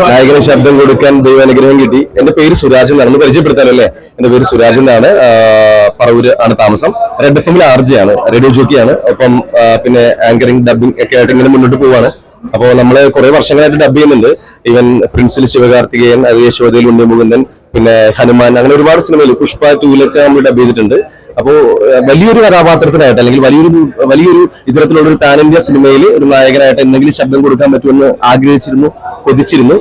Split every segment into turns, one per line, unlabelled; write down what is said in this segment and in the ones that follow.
നായകന് ശബ്ദം കൊടുക്കാൻ ദൈവ അനുഗ്രഹം കിട്ടി. എന്റെ പേര് സുരാജ് എന്നാണ്. പരിചയപ്പെടുത്താനല്ലേ? എന്റെ പേര് സുരാജ് എന്നാണ്. പറവൂര് ആണ് താമസം. റെഡ് എഫ് എമ്മിൽ ആർജി ആണ്. റേഡിയോ ജോക്കിയാണ് ഒപ്പം പിന്നെ ആങ്കറിംഗ് ഡബിംഗ് ഒക്കെ ആയിട്ട് ഇങ്ങനെ മുന്നോട്ട് പോവാണ്. അപ്പോൾ നമ്മൾ കുറെ വർഷങ്ങളായിട്ട് ഡബ് ചെയ്യുന്നുണ്ട്. ഈവൻ പ്രിൻസിൽ ശിവകാർത്തികേയൻ അത് യശോദയിൽ ഉണ്ണി മുകുന്ദൻ പിന്നെ ഹനുമാൻ അങ്ങനെ ഒരുപാട് സിനിമയിൽ പുഷ്പ ടൂലൊക്കെ നമ്മൾ ഡബ് ചെയ്തിട്ടുണ്ട്. അപ്പോ ഏഹ്, വലിയൊരു കഥാപാത്രത്തിനായിട്ട് അല്ലെങ്കിൽ വലിയൊരു വലിയൊരു ഇത്തരത്തിലുള്ള ഒരു പാൻ ഇന്ത്യ സിനിമയിൽ ഒരു നായകനായിട്ട് എന്തെങ്കിലും ശബ്ദം കൊടുക്കാൻ പറ്റുമെന്ന് ആഗ്രഹിച്ചിരുന്നു. കൊതിച്ചിരുന്നു.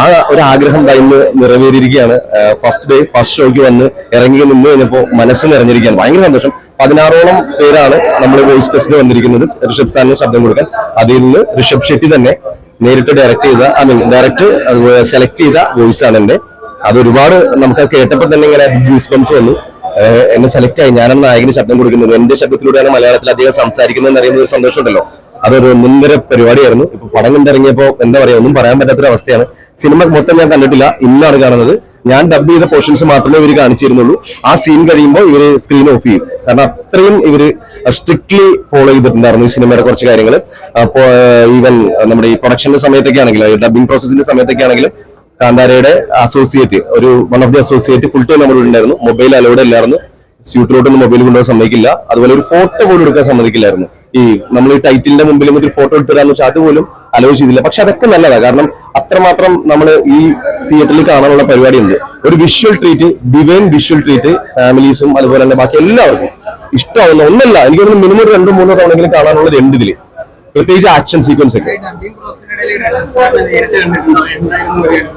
ആ ഒരു ആഗ്രഹം ഇന്ന് നിറവേറിയിരിക്കുകയാണ്. ഫസ്റ്റ് ഡേ ഫസ്റ്റ് ഷോയ്ക്ക് വന്ന് ഇറങ്ങി നിന്ന് കഴിഞ്ഞപ്പോൾ മനസ്സ് നിറഞ്ഞിരിക്കുകയാണ്. ഭയങ്കര സന്തോഷം. പതിനാറോളം പേരാണ് നമ്മൾ വോയിസ് ടെസ്റ്റിന് വന്നിരിക്കുന്നത്. ഋഷഭ് സാറിന് ശബ്ദം കൊടുക്കാൻ. അതിൽ നിന്ന് ഋഷഭ് ഷെട്ടി തന്നെ നേരിട്ട് ഡയറക്ട് ചെയ്ത ഐ മീൻ ഡയറക്ട് സെലക്ട് ചെയ്ത വോയിസ് ആണ് എന്റെ അത് ഒരുപാട് നമുക്ക് കേട്ടപ്പോൾ തന്നെ ഇങ്ങനെ ഗൂസ് വന്നു. എന്നെ സെലക്ട് ആയി. ഞാനാണ് നായകന് ശബ്ദം കൊടുക്കുന്നത്. എന്റെ ശബ്ദത്തിലൂടെയാണ് മലയാളത്തിൽ അധികം സംസാരിക്കുന്നത് എന്നറിയുന്ന ഒരു സന്തോഷമുണ്ടല്ലോ. അതൊരു മുൻനിര പരിപാടിയായിരുന്നു. ഇപ്പൊ പടം കണ്ടിറങ്ങിയപ്പോ എന്താ പറയാ ഒന്നും പറയാൻ പറ്റാത്തൊരു അവസ്ഥയാണ് സിനിമ മൊത്തം ഞാൻ കണ്ടിട്ടില്ല ഇന്നാണ് കാണുന്നത്. ഞാൻ ഡബ് ചെയ്ത പോർഷൻസ് മാത്രമേ ഇവർ കാണിച്ചിരുന്നുള്ളൂ. ആ സീൻ കഴിയുമ്പോൾ ഇവർ സ്ക്രീൻ ഓഫ് ചെയ്യും. കാരണം അത്രയും ഇവർ സ്ട്രിക്ട്ലി ഫോളോ ചെയ്തിട്ടുണ്ടായിരുന്നു ഈ സിനിമയുടെ കുറച്ച് കാര്യങ്ങൾ അപ്പോ ഈവൻ നമ്മുടെ ഈ പ്രൊഡക്ഷന്റെ സമയത്തൊക്കെ ആണെങ്കിലും ഡബിംഗ് പ്രോസസ്സിന്റെ സമയത്തൊക്കെ ആണെങ്കിലും കാന്താരയുടെ അസോസിയേറ്റ് ഒരു one of the associate full time നമ്മുടെ ഉണ്ടായിരുന്നു. മൊബൈൽ അലോഡ് അല്ലായിരുന്നു. സ്യൂട്ടിലോട്ടൊന്നും മൊബൈൽ കൊണ്ടുപോകാൻ സമ്മതിക്കില്ല. അതുപോലെ ഒരു ഫോട്ടോ പോലും എടുക്കാൻ സമ്മതിക്കില്ലായിരുന്നു. ഈ നമ്മൾ ഈ ടൈറ്റിലിന്റെ മുമ്പിൽ ഒരു ഫോട്ടോ എടുത്തിടാന്ന് വെച്ചാൽ അതുപോലും അലോ ചെയ്തില്ല. പക്ഷെ അതൊക്കെ നല്ലതാണ് കാരണം അത്രമാത്രം നമ്മൾ ഈ തിയേറ്ററിൽ കാണാനുള്ള പരിപാടി ഉണ്ട് ഒരു visual treat divine visual treat ഫാമിലീസും അതുപോലെ തന്നെ ബാക്കി എല്ലാവർക്കും ഇഷ്ടമാവുന്ന ഒന്നല്ല. എനിക്ക് തോന്നുന്നു മിനിമം ഒരു രണ്ടോ മൂന്നോ തവണയെങ്കിലും കാണാനുള്ള രണ്ട് ഇതിൽ. പ്രത്യേകിച്ച് ആക്ഷൻ സീക്വൻസ് ഒക്കെ.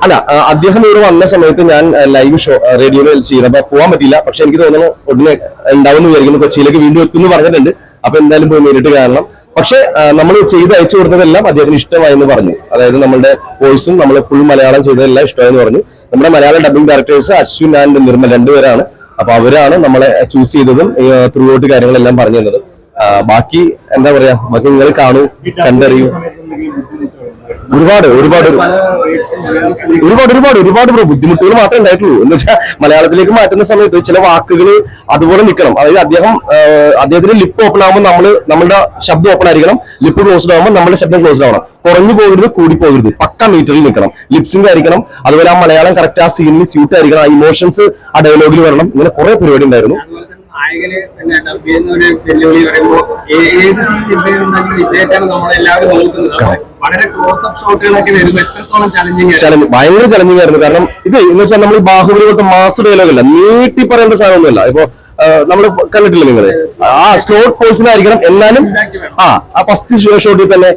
അല്ല അദ്ദേഹം ഇവിടെ വന്ന സമയത്ത് ഞാൻ ലൈവ് ഷോ റേഡിയോയിൽ അപ്പൊ പോവാൻ പറ്റില്ല പക്ഷെ എനിക്ക് തോന്നുന്നു ഉടനെ ഉണ്ടാവുമെന്ന് വിചാരിക്കുന്നു. കൊച്ചിയിലേക്ക് വീണ്ടും എത്തുന്നു പറഞ്ഞിട്ടുണ്ട്. അപ്പൊ എന്തായാലും പോയി നേരിട്ട് കാണണം. പക്ഷെ നമ്മൾ ചെയ്ത് അയച്ചു കൊടുത്തതെല്ലാം അദ്ദേഹത്തിന് ഇഷ്ടമായി എന്ന് പറഞ്ഞു. അതായത് നമ്മുടെ വോയിസും നമ്മൾ ഫുൾ മലയാളം ചെയ്തതെല്ലാം ഇഷ്ടമായെന്ന് പറഞ്ഞു. നമ്മുടെ Malayala dubbing directors Ashwin and Nirmal രണ്ടുപേരാണ്. അപ്പൊ അവരാണ് നമ്മളെ ചൂസ് ചെയ്തതും ത്രൂ ഔട്ട് കാര്യങ്ങളെല്ലാം പറഞ്ഞു തന്നത്. ബാക്കി എന്താ പറയാ? ബാക്കി നിങ്ങൾ കാണൂ കണ്ടറിയൂ. ഒരുപാട് ഒരുപാട് ഒരുപാട് ഒരുപാട് ഒരുപാട് ബുദ്ധിമുട്ടുകൾ മാത്രമേ ഉണ്ടായിട്ടുള്ളൂ. എന്ന് വെച്ചാൽ മലയാളത്തിലേക്ക് മാറ്റുന്ന സമയത്ത് ചില വാക്കുകൾ അതുപോലെ നിൽക്കണം. അതായത് അദ്ദേഹം അദ്ദേഹത്തിന്റെ അദ്ദേഹത്തിന് ലിപ്പ് ഓപ്പൺ ആകുമ്പോൾ നമ്മൾ നമ്മുടെ ശബ്ദം ഓപ്പൺ ആയിരിക്കണം. ലിപ്പ് ക്ലോസ്ഡ് ആകുമ്പോൾ നമ്മുടെ ശബ്ദം ക്ലോസ്ഡ് ആവണം. കുറഞ്ഞു പോകരുത് കൂടി പോകരുത് പക്ക മീറ്ററിൽ നിൽക്കണം. ലിപ്സിംഗ് ആയിരിക്കണം. അതുപോലെ ആ മലയാളം കറക്റ്റ് ആ സീനിൽ സ്യൂട്ട് ആയിരിക്കണം. ആ ഇമോഷൻസ് ആ ഡയലോഗിൽ വരണം. ഇങ്ങനെ കുറെ പരിപാടി ഉണ്ടായിരുന്നു.
നായകന് പിന്നെ ഡബ് ചെയ്യുന്ന ഒരു വെല്ലുവിളി പറയുമ്പോൾ ഏത് സീൻ വിജയിക്കാൻ നമ്മളെല്ലാവരും നോക്കുന്നത്. വളരെ ക്ലോസ് അപ്പ് ഷോട്ടുകളൊക്കെ വരുമ്പോൾ എത്രത്തോളം ചലഞ്ചിങ്
ചലഞ്ച് ഭയങ്കര ചലഞ്ചിങ് ആയിരുന്നു. കാരണം ഇത് എന്ന് വെച്ചാൽ നമ്മൾ ഈ ബാഹുബലി പോലത്തെ മാസ് ഡയലോഗ് അല്ല. നീട്ടി പറയേണ്ട സാധനമൊന്നുമല്ല. ഇപ്പൊ നമ്മൾ കണ്ടിട്ടില്ല നിങ്ങൾ? ആ സ്ലോട്ട് ആയിരിക്കണം. എന്നാലും ആ ആ ഫസ്റ്റ് ഷോട്ടിൽ തന്നെ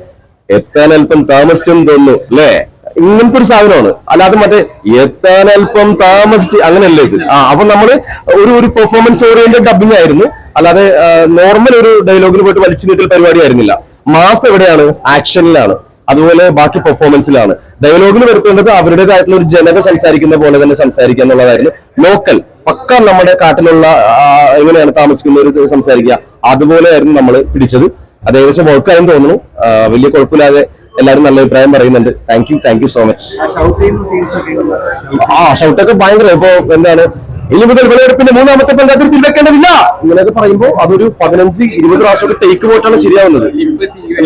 എത്താൻ അല്പം താമസിച്ചെന്ന് തോന്നുന്നു അല്ലേ? ഇങ്ങനത്തെ ഒരു സാധനമാണ്. അല്ലാതെ മറ്റേ എത്താൻ അല്പം താമസിച്ച് അങ്ങനെയല്ലേ ഇത്? ആ അപ്പൊ നമ്മൾ ഒരു ഒരു പെർഫോമൻസ് ഓറിയന്റഡ് ഡബിങ് ആയിരുന്നു. അല്ലാതെ നോർമൽ ഒരു ഡയലോഗിൽ പോയിട്ട് വലിച്ചു നീട്ടൽ പരിപാടി ആയിരുന്നില്ല. മാസ് എവിടെയാണ്? ആക്ഷനിലാണ് അതുപോലെ ബാക്കി പെർഫോമൻസിലാണ് ഡയലോഗിൽ വരുത്തേണ്ടത് അവരുടേതായിട്ടുള്ള ഒരു ജനത സംസാരിക്കുന്ന പോലെ തന്നെ സംസാരിക്കുക എന്നുള്ളതായിരുന്നു. ലോക്കൽ പക്ക നമ്മുടെ കാട്ടിലുള്ള എങ്ങനെയാണ് താമസിക്കുന്നവർ സംസാരിക്കുക? അതുപോലെയായിരുന്നു നമ്മൾ പിടിച്ചത്. അത് ഏകദേശം വർക്കായെന്ന് തോന്നുന്നു. വലിയ കുഴപ്പമില്ലാതെ എല്ലാവരും നല്ല അഭിപ്രായം പറയുന്നുണ്ട്. Thank you thank you so much ആ ഷൗട്ടൊക്കെ ഭയങ്കര. ഇപ്പൊ എന്താണ്? ഇനി മുതൽ വിളവെടുപ്പിന്റെ മൂന്നാമത്തെ പഞ്ചായത്തിൽ വെക്കേണ്ടതില്ല ഇങ്ങനെയൊക്കെ പറയുമ്പോൾ അതൊരു പതിനഞ്ച് ഇരുപത് പ്രാവശ്യമൊക്കെ ടേക്ക് പോയിട്ടാണ് ശരിയാവുന്നത്.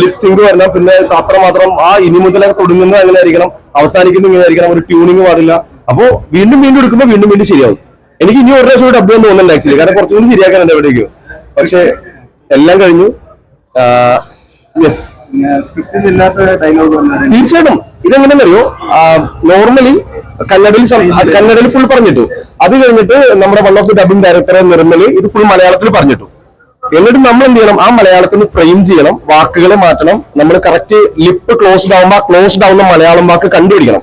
ലിപ് സിങ്ക് വരണം പിന്നെ അത്രമാത്രം ആ ഇനി മുതൽ തുടങ്ങുന്നത് അങ്ങനെ ആയിരിക്കണം അവസാനിക്കുന്നത് ഇങ്ങനെ ആയിരിക്കണം ഒരു ട്യൂണിങ് പാടില്ല. അപ്പോ വീണ്ടും വീണ്ടും എടുക്കുമ്പോൾ വീണ്ടും വീണ്ടും ശരിയാവും. എനിക്ക് ഇനി ഒരു പ്രാവശ്യം ഡബ് എന്ന് തോന്നുന്നുണ്ട് ആക്ച്വലി കാരണം കുറച്ചുകൂടി ശരിയാക്കാൻ എന്റെ എവിടേക്കും പക്ഷെ എല്ലാം കഴിഞ്ഞു. യെസ് തീർച്ചയായിട്ടും. ഇതെങ്ങനെയെന്നറിയോ നോർമലി കന്നഡയിൽ കന്നഡയിൽ ഫുൾ പറഞ്ഞിട്ടു. അത് കഴിഞ്ഞിട്ട് നമ്മുടെ വൺ ഓഫ് ദി ഡബിംഗ് ഡയറക്ടറെ നിർമ്മൽ ഇത് ഫുൾ മലയാളത്തിൽ പറഞ്ഞിട്ടു. എന്നിട്ട് നമ്മൾ എന്ത് ചെയ്യണം? ആ മലയാളത്തിന് ഫ്രെയിം ചെയ്യണം വാക്കുകൾ മാറ്റണം നമ്മൾ കറക്റ്റ് ലിപ്പ് ക്ലോസ്ഡ് ആവുമ്പോൾ ക്ലോസ്ഡ് ആവുന്ന മലയാളം വാക്ക് കണ്ടുപിടിക്കണം.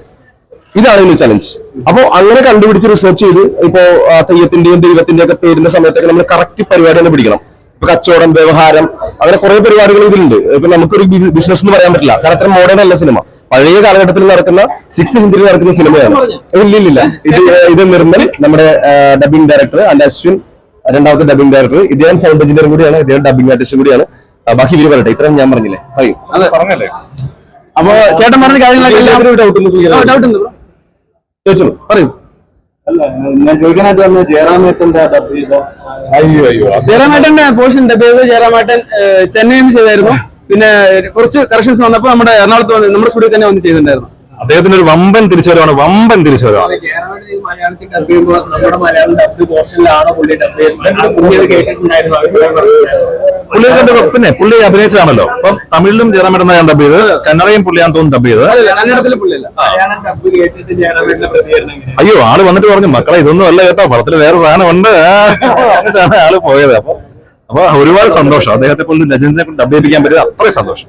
ഇതാണ് ഇതിന് ചലഞ്ച് അപ്പോൾ അങ്ങനെ കണ്ടുപിടിച്ച് റിസർച്ച് ചെയ്ത് ഇപ്പോ തെയ്യത്തിന്റെയും ദൈവത്തിന്റെയും ഒക്കെ പേരിന്റെ സമയത്തൊക്കെ നമ്മൾ കറക്റ്റ് പരിപാടി തന്നെ പിടിക്കണം. ഇപ്പൊ കച്ചവടം വ്യവഹാരം അങ്ങനെ കുറെ പരിപാടികൾ ഇതിലുണ്ട്. ഇപ്പൊ നമുക്കൊരു ബിസിനസ് എന്ന് പറയാൻ പറ്റില്ല. കാരണം അത്ര മോഡേൺ അല്ല സിനിമ പഴയ കാലഘട്ടത്തിൽ നടക്കുന്ന സിക്സ് സെഞ്ചുറി നടക്കുന്ന സിനിമയാണ് ഇല്ല ഇല്ല ഇത് ഇത് നിർമ്മൽ നമ്മുടെ ഡബിംഗ് ഡയറക്ടർ അല്ല അശ്വിൻ രണ്ടാമത്തെ ഡബിംഗ് ഡയറക്ടർ ഇദ്ദേഹം സൗണ്ട് എഞ്ചിനീയർ കൂടിയാണ് ഇദ്ദേഹം ഡബിംഗ് ആർട്ടിസ്റ്റ് കൂടിയാണ്. ബാക്കി ഇവർ പറയട്ടെ ഇത്രയും ഞാൻ പറഞ്ഞില്ലേ? പറയൂ.
പറഞ്ഞല്ലേ?
അപ്പൊ ചേട്ടൻ പറഞ്ഞ കാര്യങ്ങളൊക്കെ
ഡൗട്ട്
ഡൗട്ട് ഉണ്ട് ബ്രോ
ചോദിച്ചോളൂ പറയൂ.
അല്ല ഞാൻ ചോദിക്കാനായിട്ട് വന്ന ജയറാമേട്ടന്റെ ഡബ് ചെയ്ത അയ്യോ അയ്യോ
ജയറാമേട്ടന്റെ പോർഷൻ ഡബ് ചെയ്ത് ജയറാമേട്ടൻ ചെന്നൈയിൽ നിന്ന് ചെയ്തായിരുന്നു പിന്നെ കുറച്ച് കറക്ഷൻസ് വന്നപ്പോൾ നമ്മുടെ എറണാകുളത്ത് വന്ന് നമ്മുടെ സ്റ്റുഡിയോ തന്നെ വന്ന് ചെയ്തിട്ടുണ്ടായിരുന്നു.
അദ്ദേഹത്തിന് ഒരു വമ്പൻ തിരിച്ചുവരവാണ് വമ്പൻ തിരിച്ചുവരവാണ്.
പുള്ളി
കണ്ട് പിന്നെ പുള്ളി അഭിനയിച്ചതാണല്ലോ. അപ്പം തമിഴിലും ജയറാമേട്ടൻ ഞാൻ ഡബ് ചെയ്ത് കന്നഡയും പുള്ളിയാൻ തോന്നുന്നു ഡബ് ചെയ്ത് അയ്യോ ആൾ വന്നിട്ട് പറഞ്ഞു മക്കളെ ഇതൊന്നും അല്ല കേട്ടോ പടത്തിൽ വേറെ സാധനം ഉണ്ട് എന്നിട്ടാണ് ആൾ പോയത്. അപ്പൊ അപ്പൊ ഒരുപാട് സന്തോഷം. അദ്ദേഹത്തെ പോലും കൊണ്ട് ഡബ് ചെയ്യിപ്പിക്കാൻ പറ്റിയത് അത്രയും സന്തോഷം.